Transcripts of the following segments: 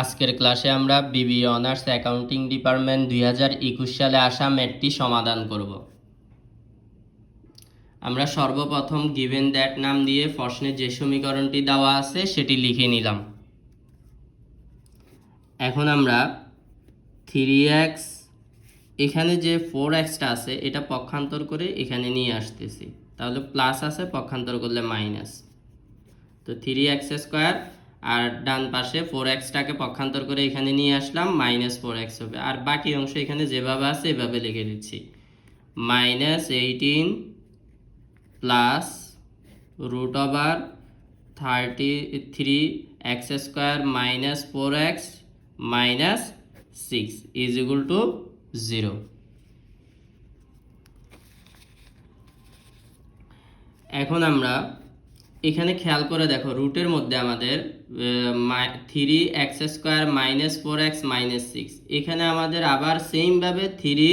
আজকের ক্লাসে আমরা বিবি অনার্স অ্যাকাউন্টিং ডিপার্টমেন্ট দুই হাজার একুশ সালে আসা ম্যাটটি সমাধান করব। আমরা সর্বপ্রথম গিভেন দ্যাট নাম দিয়ে প্রশ্নে যে সমীকরণটি দেওয়া আছে সেটি লিখে নিলাম। এখন আমরা থ্রি এক্স, এখানে যে ফোর এক্সটা আছে এটা পক্ষান্তর করে এখানে নিয়ে আসতেছি। তাহলে প্লাস আছে, পক্ষান্তর করলে মাইনাস। তো থ্রি এক্স স্কোয়ার আর ডান পাশে ফোর এক্সটাকে পক্ষান্তর করে এখানে নিয়ে আসলাম মাইনাস ফোর এক্স হবে। আর বাকি অংশ এখানে যেভাবে আছে, এভাবে লিখে দিচ্ছি। Minus eighteen plus root over thirty three x square minus four x minus six is equal to zero এখন আমরা এখানে খেয়াল করে দেখো রুটের মধ্যে আমাদের three x square minus four x minus six এখানে আমাদের আবার সেমভাবে three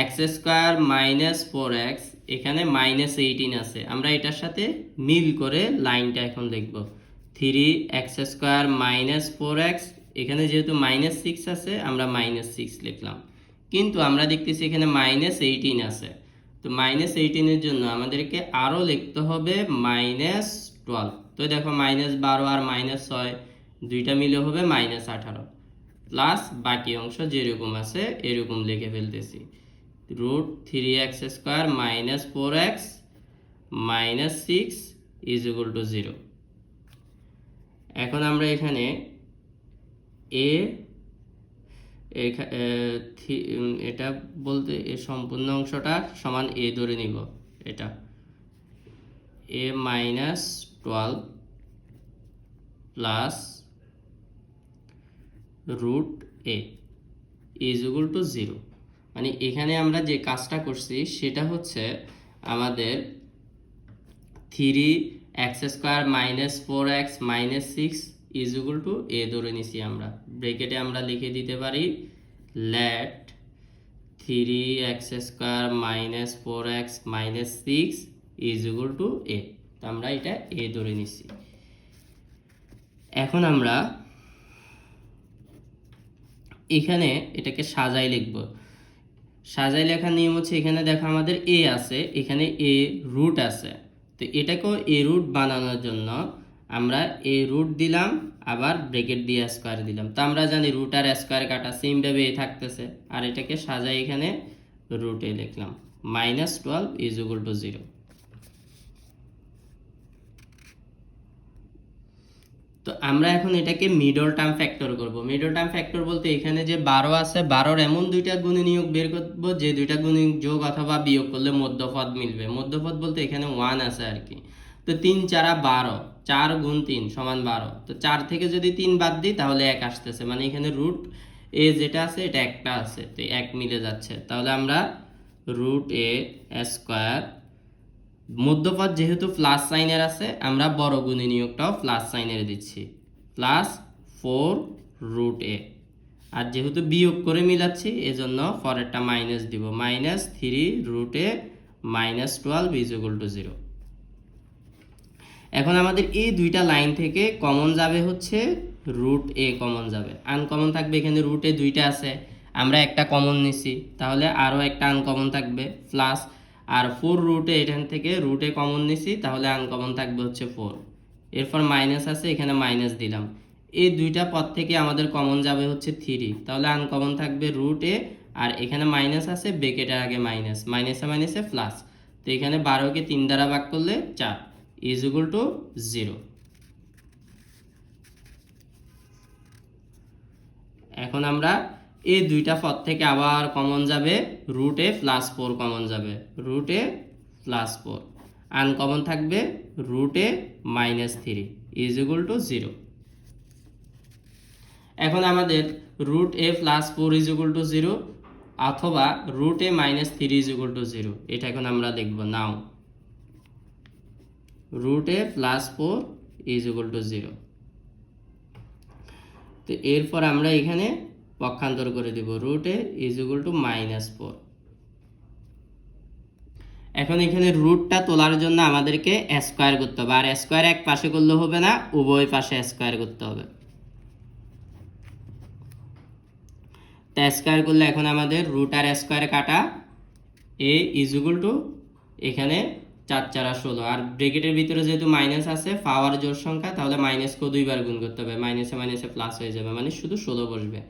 x square minus four x এখানে মাইনাস এইটিন আছে। আমরা এটার সাথে মিল করে লাইনটা এখন দেখব। Three x square minus four x এখানে যেহেতু মাইনাস সিক্স আছে, আমরা মাইনাস সিক্স লিখলাম। কিন্তু আমরা দেখতেছি এখানে মাইনাস এইটিন আছে। তো মাইনাস এইটিনের জন্য আমাদেরকে আরও লিখতে হবে মাইনাস টুয়েলভ তো দেখো মাইনাস বারো আর মাইনাস ছয় দুইটা মিলে হবে মাইনাস আঠারো। প্লাস বাকি অংশ যেরকম আছে এরকম লিখে ফেলতেছি। Root three x square minus four x minus six is equal to zero এখন আমরা এখানে এ এ, এটা বলতে এর সম্পূর্ণ অংশটা সমান এ ধরে নিব। এটা। A minus twelve plus root a is equal to zero. মানে এখানে আমরা যে কাজটা করছি, সেটা হচ্ছে আমাদের three x square minus four x minus six is equal to a ধরে নিছি আমরা। ব্রেকেটে আমরা লিখে দিতে পারি, let three x square minus four x minus six is to a. তো আমরা এটা এ ধরে নিচ্ছি। এখন আমরা এখানে এটাকে সাজাই লিখব। সাজাই লেখার নিয়ম হচ্ছে এখানে দেখো আমাদের এ আছে, এখানে এ রুট আছে। তো এটাকেও এ রুট বানানোর জন্য আমরা এ রুট দিলাম, আবার ব্রেকেট দিয়ে স্কোয়ার দিলাম। তো আমরা জানি রুট আর স্কোয়ার কাটা সেমভাবে এ থাকতেছে। আর এটাকে সাজাই এখানে রুটে লিখলাম। Minus twelve is equal to zero তো আমরা এখন এটাকে মিডল টার্ম ফ্যাক্টর করব। মিডল টার্ম ফ্যাক্টর বলতে এখানে যে বারো আছে, বারোর এমন দুইটা গুণনীয়ক বের করব, যে দুইটা গুণনীয়ক যোগ অথবা বিয়োগ করলে মধ্যপদ মিলবে। মধ্যপদ বলতে এখানে ওয়ান আছে আর কি। তো তিন, চারা বারো। চার গুণ তিন সমান বারো। তো চার থেকে যদি তিন বাদ দিই, তাহলে এক আসতেছে। মানে এখানে রুট এ যেটা আছে, এটা একটা আছে। তো এক মিলে যাচ্ছে। তাহলে আমরা রুট এ স্কোয়ার মধ্যপদ যেহেতু প্লাস সাইনের আছে, আমরা বড় গুণে নিয়োগটাও প্লাস সাইনের দিচ্ছি। প্লাস ফোর রুট এ আর যেহেতু বিয়োগ করে মিলাচ্ছি, এজন্য পরেরটা মাইনাস দিব। Minus three root a minus twelve is equal to zero এখন আমাদের এই দুইটা লাইন থেকে কমন যাবে হচ্ছে রুট এ কমন যাবে। আনকমন থাকবে এখানে রুট এ দুইটা আছে। আমরা একটা কমন নিছি, তাহলে আরও একটা আনকমন থাকবে। প্লাস আর ফোর রুটে এখান থেকে রুটে কমন নিছি, তাহলে আনকমন থাকবে হচ্ছে ফোর এরপর মাইনাস আছে, এখানে মাইনাস দিলাম। এই দুইটা পদ থেকে আমাদের কমন যাবে হচ্ছে থ্রি তাহলে আনকমন থাকবে রুট এ, আর এখানে মাইনাস আছে বেকেটের আগে মাইনাস মাইনাসে মাইনাসে প্লাস তো এখানে বারোকে তিন দ্বারা ভাগ করলে চার। ইজ ইকুয়াল টু জিরো এখন আমরা এই দুইটা পদ থেকে আবার কমন যাবে root a plus four common যাবে। Root a plus four uncommon থাকবে root a minus three is equal to zero এখন আমাদের root a plus four is equal to zero অথবা root a minus three is equal to zero এটা এখন আমরা দেখব now root a plus four is equal to zero তো এরপর আমরা এখানে পক্ষান্তর করে দেব root a is equal to minus four এখন এখানে রুটটা তোলার জন্য আমাদেরকে স্কোয়ার করতে হবে। আর স্কোয়ার এক পাশে করলে হবে না, উভয় পাশে স্কোয়ার করতে হবে। তা স্কোয়ার করলে এখন আমাদের রুট আর স্কোয়ারে কাটা। এ ইজুগুল টু এখানে চার চারা ষোলো। আর ব্রেকেটের ভিতরে যেহেতু মাইনাস আছে পাওয়ার জোর সংখ্যা, তাহলে মাইনাসকেও দুইবার গুণ করতে হবে। মাইনাসে মাইনাসে প্লাস হয়ে যাবে। মানে শুধু ষোলো বসবে।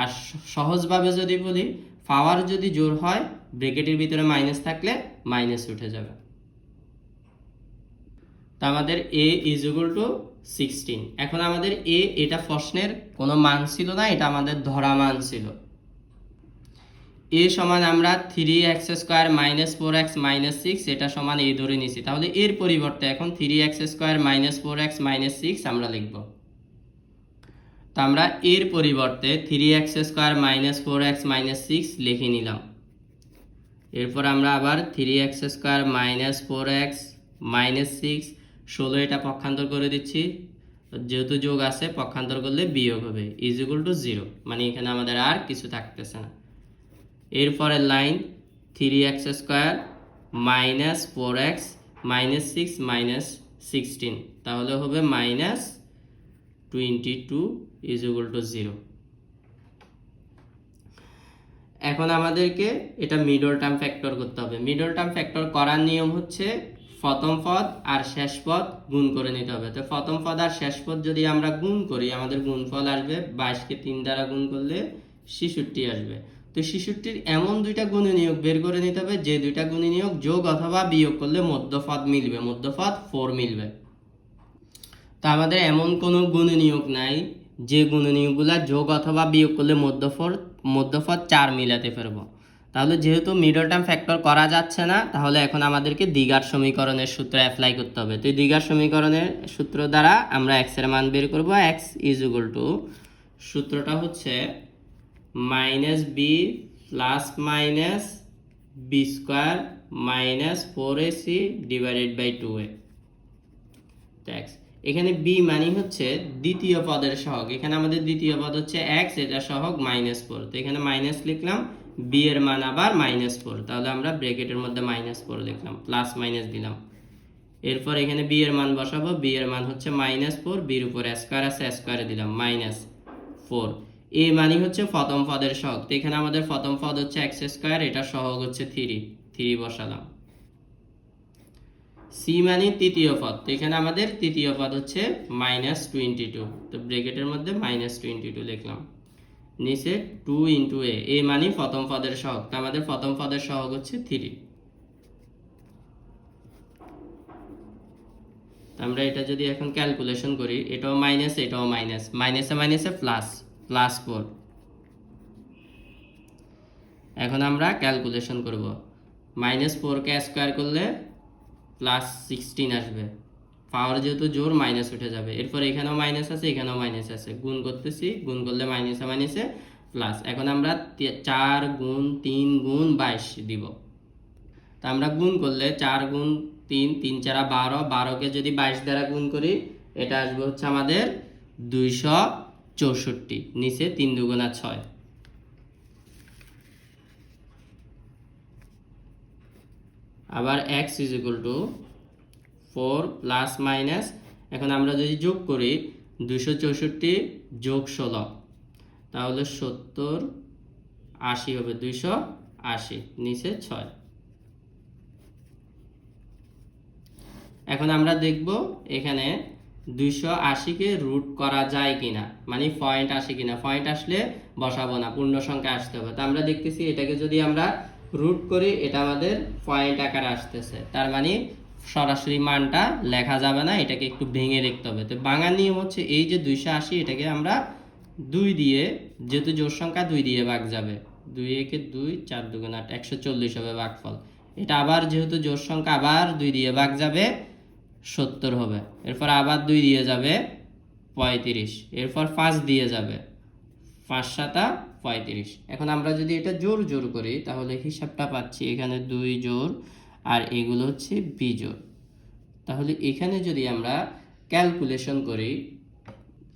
আর সহজভাবে যদি বলি পাওয়ার যদি জোর হয় ব্রেকেটের ভিতরে মাইনাস থাকলে মাইনাস উঠে যাবে। তো আমাদের a is equal to sixteen এখন আমাদের এ এটা প্রশ্নের কোনো মান ছিল না, এটা আমাদের ধরা মান ছিল। এ সমান আমরা three x square minus four x minus six এটা সমান এ ধরে নিছি তাহলে এর পরিবর্তে এখন three x square minus four x minus six আমরা লিখব। তো আমরা এর পরিবর্তে three x square minus four x minus six লিখে নিলাম। এরপর আমরা আবার three x square minus four x minus six ষোলো এটা পক্ষান্তর করে দিচ্ছি। যেহেতু যোগ আছে, পক্ষান্তর করলে বিয়োগ হবে ইজ ইকুয়াল টু জিরো মানে এখানে আমাদের আর কিছু থাকতেছে না। এরপরের line three x square minus four x minus six minus sixteen তাহলে হবে minus twenty two is equal to zero এখন আমাদেরকে এটা মিডল টার্ম ফ্যাক্টর করতে হবে। মিডল টার্ম ফ্যাক্টর করার নিয়ম হচ্ছে প্রথম পদ আর শেষ পদ গুণ করে নিতে হবে। তো প্রথম পদ আর শেষ পদ যদি আমরা গুণ করি, আমাদের গুণফল আসবে বাইশকে তিন দ্বারা গুণ করলে ছেষট্টি আসবে। তো ছেষট্টির এমন দুইটা গুণনীয়ক বের করে নিতে হবে, যে দুইটা গুণনীয়ক যোগ অথবা বিয়োগ করলে মধ্যপদ মিলবে। মধ্যপদ ফোর মিলবে। তো আমাদের এমন কোনো গুণনীয়ক নাই যে গুণনীয়কগুলা যোগ অথবা বিয়োগ করলে মধ্যফল মধ্যপদ চার মিলাতে পারব। তাহলে যেহেতু মিডল টার্ম ফ্যাক্টর করা যাচ্ছে না, তাহলে এখন আমাদেরকে দ্বিঘাত সমীকরণের সূত্র অ্যাপ্লাই করতে হবে। তো এই দ্বিঘাত সমীকরণের সূত্র দ্বারা আমরা এক্সের মান বের করব। এক্স ইজ ইকুয়াল টু সূত্রটা হচ্ছে minus b plus minus b square minus four a c divided by two a এখানে বি মানে হচ্ছে দ্বিতীয় পদের সহগ। এখানে আমাদের দ্বিতীয় পদ হচ্ছে এক্স এটা সহগ মাইনাস ফোর তো এখানে মাইনাস লিখলাম বি এর মান আবার মাইনাস ফোর তাহলে আমরা ব্রেকেটের মধ্যে মাইনাস ফোর লিখলাম প্লাস মাইনাস দিলাম। এরপর এখানে বি এর মান বসাবো বি এর মান হচ্ছে মাইনাস ফোর বির উপর স্কোয়ার আছে স্কোয়ারে দিলাম মাইনাস ফোর এ মানে হচ্ছে প্রথম পদের সহগ। তো এখানে আমাদের প্রথম পদ হচ্ছে এক্স স্কোয়ার এটা সহগ হচ্ছে থ্রি থ্রি বসালাম। সি মানে তৃতীয় পদ। তো এখানে আমাদের তৃতীয় পদ হচ্ছে মাইনাস টোয়েন্টি টু তো ব্রেকেটের মধ্যে মাইনাস টোয়েন্টি টু লিখলাম। নিচে টু ইন্টু এ এ মানে প্রথম পদের সহগ। তো আমাদের প্রথম পদের সহগ হচ্ছে থ্রি আমরা এটা যদি এখন ক্যালকুলেশন করি, এটাও মাইনাস এটাও মাইনাস মাইনাসে মাইনাসে প্লাস প্লাস ফোর এখন আমরা ক্যালকুলেশন করব। মাইনাস ফোরকে স্কোয়ার করলে প্লাস সিক্সটিন আসবে। পাওয়ার যেহেতু জোর মাইনাস উঠে যাবে। এরপর এখানেও মাইনাস আছে, এখানেও মাইনাস আছে। গুণ করতেছি, গুণ করলে মাইনাসে মাইনাসে প্লাস এখন আমরা চার গুণ তিন গুণ বাইশ দিব। তা আমরা গুণ করলে চার গুণ তিন তিন চারা বারো, বারোকে যদি বাইশ দ্বারা গুণ করি, এটা আসবে হচ্ছে আমাদের দুইশো চৌষট্টি, নিচে তিন দুগুণা ছয়। আবার x is equal to four plus minus এখন আমরা যদি যোগ করি দুশো চৌষট্টি যোগ ষোলো, তাহলে সত্তর আশি হবে, দুইশো আশি, নিচে ছয়। এখন আমরা দেখব এখানে দুইশো আশিকে রুট করা যায় কিনা মানে পয়েন্ট আসে কিনা। পয়েন্ট আসলে বসাবো না পূর্ণ সংখ্যা আসতে হবে। তো আমরা দেখতেছি এটাকে যদি আমরা রুট করি এটা আমাদের পয়েন্ট আকারে আসতেছে। তার মানে সরাসরি মানটা লেখা যাবে না, এটাকে একটু ভেঙে দেখতে হবে। তো বাংলা নিয়ম হচ্ছে এই যে দুইশো আশি, এটাকে আমরা দুই দিয়ে, যেহেতু জোর সংখ্যা দুই দিয়ে ভাগ যাবে। দুই একে দুই, চার দুগুণ আট, একশো চল্লিশ হবে ভাগফল। এটা আবার যেহেতু জোর সংখ্যা আবার দুই দিয়ে ভাগ যাবে, সত্তর হবে। এরপর আবার দুই দিয়ে যাবে পঁয়ত্রিশ। এরপর পাঁচ দিয়ে যাবে। পাঁচ সাতা পঁয়ত্রিশ। এখন আমরা যদি এটা জোর জোর করি, তাহলে হিসাবটা পাচ্ছি এখানে দুই জোর আর এগুলো হচ্ছে বিজোড় তাহলে এখানে যদি আমরা ক্যালকুলেশন করি,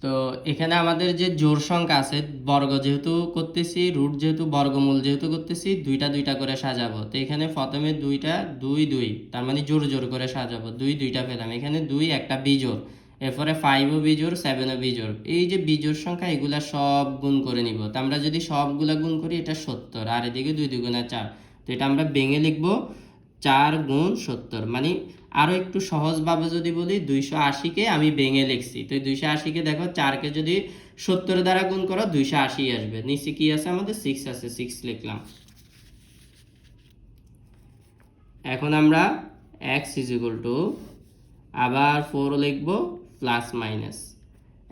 তো এখানে আমাদের যে জোর সংখ্যা আছে, বর্গ যেহেতু করতেছি, রুট যেহেতু, বর্গমূল যেহেতু করতেছি, দুইটা দুইটা করে সাজাবো। তো এখানে প্রথমে দুইটা, দুই দুই, তার মানে জোর জোর করে সাজাবো। দুই দুইটা পেলাম। এখানে দুই, একটা বিজোড় এরপরে ফাইভও বিজোড় সেভেনও বিজোড়। এই যে বিজোড় সংখ্যা, এগুলা সব গুণ করে নিব। তো আমরা যদি সবগুলা গুণ করি, এটা সত্তর। আর এদিকে দুই দুগুণা চার। তো এটা আমরা ভেঙে লিখব চার গুণ সত্তর। মানে আরও একটু সহজভাবে যদি বলি, দুইশো আশিকে আমি ভেঙে লিখছি। তো দুইশো আশিকে দেখো, চারকে যদি সত্তর দ্বারা গুণ করো, দুইশো আশি আসবে। নিচে কি আছে আমাদের? সিক্স আছে সিক্স লিখলাম। এখন আমরা এক্স ইজ টু আবার ফোর লিখব। প্লাস মাইনাস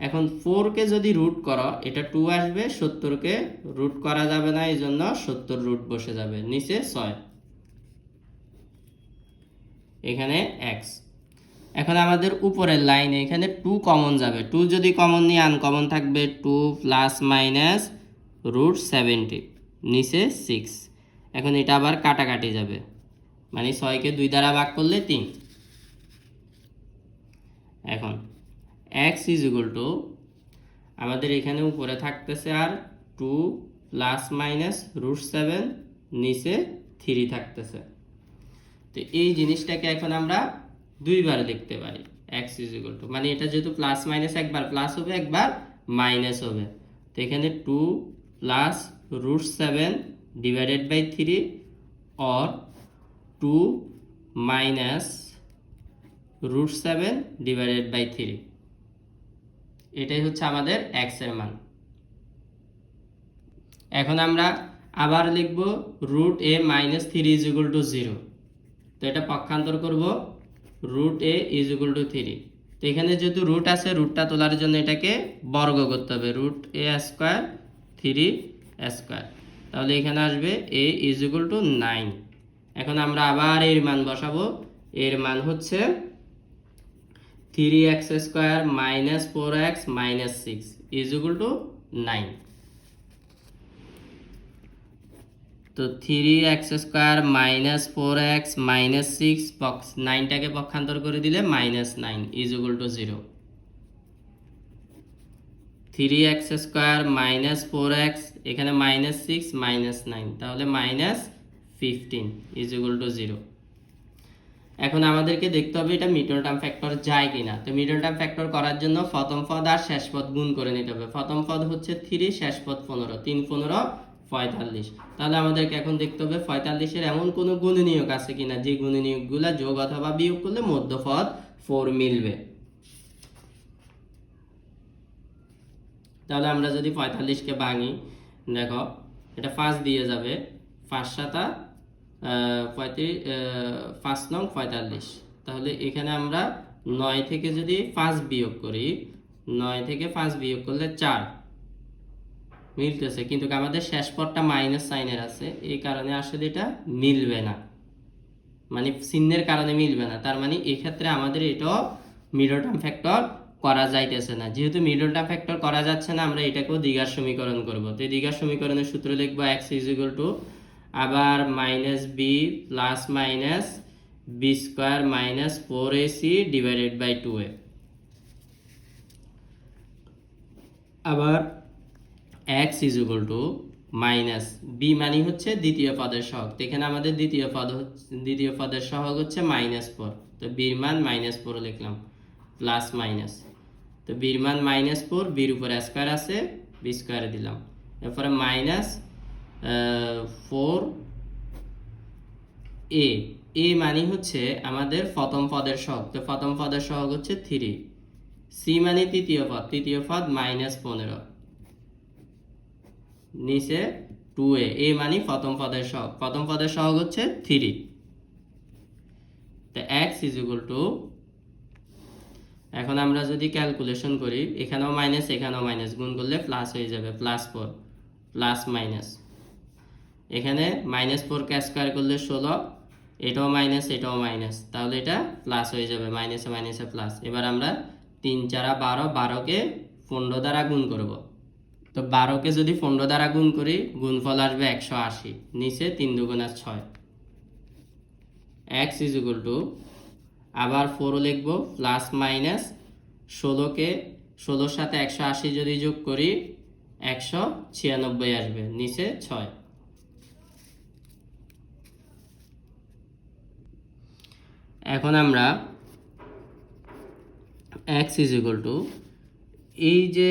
এখন ফোরকে যদি রুট করো, এটা টু আসবে সত্তরকে রুট করা যাবে না, এই জন্য সত্তর রুট বসে যাবে, নিচে ছয়। এখানে এক্স এখন আমাদের উপরের লাইনে এখানে টু কমন যাবে টু যদি কমন নিয়ে আনকমন থাকবে two plus minus root seventy নিচে সিক্স এখন এটা আবার কাটাকাটি যাবে মানে ছয়কে দুই দ্বারা ভাগ করলে তিন। এখন এক্স ইজ ইকুয়াল টু আমাদের এখানে উপরে থাকতেছে আর two plus minus root seven নিচে থ্রি থাকতেছে। তো এই জিনিসটাকে এখন আমরা দুইবার লিখতে পারি এক্স ইজ ইকুয়াল টু মানে এটা যেহেতু প্লাস মাইনাস একবার প্লাস হবে একবার মাইনাস হবে। তো এখানে two plus root seven divided by three or two minus root seven divided by three এটাই হচ্ছে আমাদের এক্সের মান। এখন আমরা আবার লিখব root a minus three is equal to zero তো এটা পক্ষান্তর করব root a is equal to three তো এখানে যেহেতু রুট আছে রুটটা তোলার জন্য এটাকে বর্গ করতে হবে। Root a square three square তাহলে এখানে আসবে a is equal to nine এখন আমরা আবার এর মান বসাবো। এর মান হচ্ছে three x square minus four x minus six is equal to nine তো three x square minus four x minus six pox নাইনটাকে পক্ষান্তর করে দিলে minus nine is equal to zero three x square minus four x এখানে minus six minus nine তাহলে minus fifteen is equal to zero এখন আমাদেরকে দেখতে হবে এটা মিডল টার্ম ফ্যাক্টর যায় কিনা। তো মিডল টার্ম ফ্যাক্টর করার জন্য প্রথম পদ আর শেষ পদ গুণ করে নিতে হবে। প্রথম পদ হচ্ছে থ্রি শেষ পদ পনেরো। তিন, পনেরো, পঁয়তাল্লিশ। তাহলে আমাদেরকে এখন দেখতে হবে পঁয়তাল্লিশের এমন কোনো গুণনীয়ক আছে কিনা, যে গুণনীয়কগুলো যোগ অথবা বিয়োগ করলে মধ্যপদ ফোর মিলবে। তাহলে আমরা যদি পঁয়তাল্লিশকে ভাঙি, দেখো, এটা পাঁচ দিয়ে যাবে। পাঁচ সাতা পাঁচ নং পঁয়তাল্লিশ। তাহলে এখানে আমরা নয় থেকে যদি পাঁচ বিয়োগ করি, নয় থেকে পাঁচ বিয়োগ করলে চার। মিলতেছে, কিন্তু আমাদের শেষ পদটা মাইনাস সাইনের আছে, এই কারণে আসলে এটা মিলবে না। মানে চিহ্নের কারণে মিলবে না, তার মানে এক্ষেত্রে আমাদের এটাও মিডল টার্ম ফ্যাক্টর করা যাইতেছে না। যেহেতু মিডল ফ্যাক্টর করা যাচ্ছে না, আমরা এটাকেও দ্বিঘার সমীকরণ করব। তো এই দ্বিঘার সমীকরণের সূত্র লিখব এক্স ইজ ইকুয়াল টু আবার minus b plus minus b square minus four a c divided by two a আবার x is equal to minus b মানে হচ্ছে দ্বিতীয় পদের সহগ। এখানে আমাদের দ্বিতীয় পদ হচ্ছে, দ্বিতীয় পদের সহগ হচ্ছে মাইনাস ফোর তো বির মান মাইনাস ফোর লিখলাম প্লাস মাইনাস তো বির মান মাইনাস ফোর বির উপরে স্কোয়ার আছে বি স্কোয়ারে দিলাম। এরপরে মাইনাস ফোর এ এ মানে হচ্ছে আমাদের প্রথম পদের সহগ। তো প্রথম পদের সহগ হচ্ছে থ্রি সি মানে তৃতীয় পদ। তৃতীয় পদ মাইনাস পনেরো। নিচে টু এ এ মানে প্রথম পদের সহগ। প্রথম পদের সহগ হচ্ছে থ্রি তো এক্স ইজ টু এখন আমরা যদি ক্যালকুলেশন করি, এখানেও মাইনাস এখানেও মাইনাস গুণ করলে প্লাস হয়ে যাবে প্লাস ফোর প্লাস মাইনাস এখানে মাইনাস ফোর ক্যাশ স্কোয়ার করলে ষোলো, এটাও মাইনাস এটাও মাইনাস তাহলে এটা প্লাস হয়ে যাবে মাইনাসে মাইনাসে প্লাস এবার আমরা তিন চারা বারো, বারোকে পনেরো দ্বারা গুণ করব। তো বারোকে যদি পনেরো দ্বারা গুণ করি, গুণফল আসবে একশো আশি, নিচে তিন দুগুণা ছয়। এক্স ইজ ইকুয়াল টু আবার ফোরও লিখব প্লাস মাইনাস ষোলোকে, ষোলোর সাথে একশো আশি যদি যোগ করি, একশো ছিয়ানব্বই আসবে, নিচে ছয়। এখন আমরা এক্স ইজ ইকুয়াল টু এই যে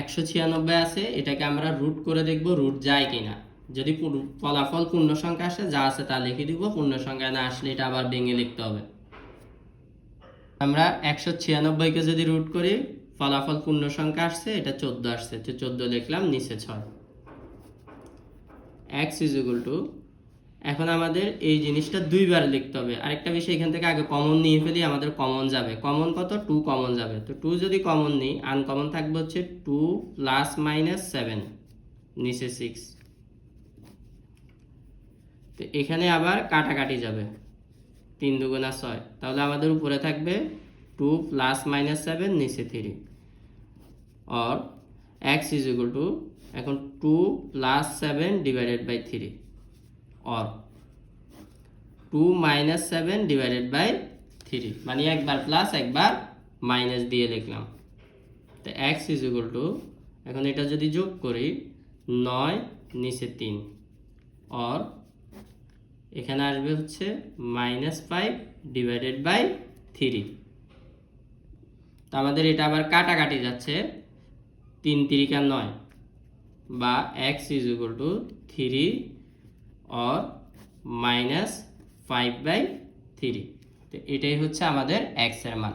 একশো ছিয়ানব্বই আছে, এটাকে আমরা রুট করে দেখব রুট যায় কিনা। যদি ফলাফল পূর্ণ সংখ্যা আসে, যা আছে তা লিখে দিব, পূর্ণ সংখ্যা না আসলে এটা আবার ভেঙে লিখতে হবে। আমরা একশো ছিয়ানব্বইকে যদি রুট করি, ফলাফল পূর্ণ সংখ্যা আসছে, এটা চোদ্দ আসছে, তো চোদ্দ লিখলাম, নিচে ছয়। এক্স ইজ ইকুয়াল টু এখন আমাদের এই জিনিসটা দুইবার লিখতে হবে। আরেকটা বিষয় এখান থেকে আগে কমন নিয়ে ফেলি, আমাদের কমন যাবে। কমন কত? টু কমন যাবে। তো টু যদি কমন নিই আনকমন থাকবে হচ্ছে টু প্লাস মাইনাস সেভেন নিচে সিক্স তো এখানে আবার কাটাকাটি যাবে। তিন দুগুণা ছয়। তাহলে আমাদের উপরে থাকবে টু প্লাস মাইনাস সেভেন নিচে three or x is equal to এখন two plus seven divided by three or two minus seven divided by three মানে একবার প্লাস একবার মাইনাস দিয়ে লিখলাম। তো এক্স ইজ ইকুয়াল টু এখন এটা যদি যোগ করি, নয় নিচে তিন। অর এখানে আসবে হচ্ছে minus five divided by three তো আমাদের এটা আবার কাটাকাটি যাচ্ছে তিন তিরিকা নয়। বা x is equal to three or minus five by three তো এটাই হচ্ছে আমাদের এক্সের মান।